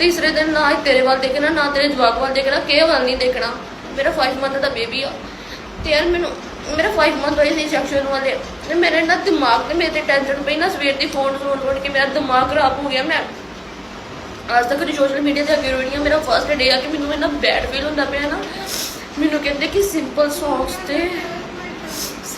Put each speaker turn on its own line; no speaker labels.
ਤੀਸਰੇ ਦਿਨ ਨਾ ਹੀ ਤੇਰੇ ਵੱਲ ਦੇਖਣਾ, ਨਾ ਤੇਰੇ ਜਵਾਕ ਵੱਲ ਦੇਖਣਾ ਕਿਸੇ ਵੱਲ ਨਹੀਂ ਦੇਖਣਾ। ਮੇਰਾ 5 ਮੰਥ ਦਾ ਬੇਬੀ ਆ। ਤੇ ਯਾਰ ਮੈਨੂੰ, ਮੇਰਾ 5 ਮੰਥ ਹੋਏ ਸੀ ਸੈਕਸ਼ਨ ਵਾਲੇ, ਤੇ ਮੇਰੇ ਨਾ ਦਿਮਾਗ ਤੇ ਮੇਰੇ ਤੇ ਟੈਨਸ਼ਨ ਪਈ ਨਾ, ਸਵੇਰ ਦੀ ਫੋਨ ਫੋਨ ਫੋਨ ਕੇ ਮੇਰਾ ਦਿਮਾਗ ਖਰਾਬ ਹੋ ਗਿਆ। ਮੈਂ ਅੱਜ ਤੱਕ ਦੀ ਸੋਸ਼ਲ ਮੀਡੀਆ ਤੇ ਅੱਗੇ ਰੋਣੀ ਆ। ਮੇਰਾ ਫਰਸਟ ਡੇ ਆ ਕਿ ਮੈਨੂੰ ਇੰਨਾ ਬੈਡ ਫੀਲ ਹੁੰਦਾ ਪਿਆ ਨਾ। ਮੈਨੂੰ ਕਹਿੰਦੇ ਕਿ ਸਿੰਪਲ ਸੌਂਗਸ ਤੇ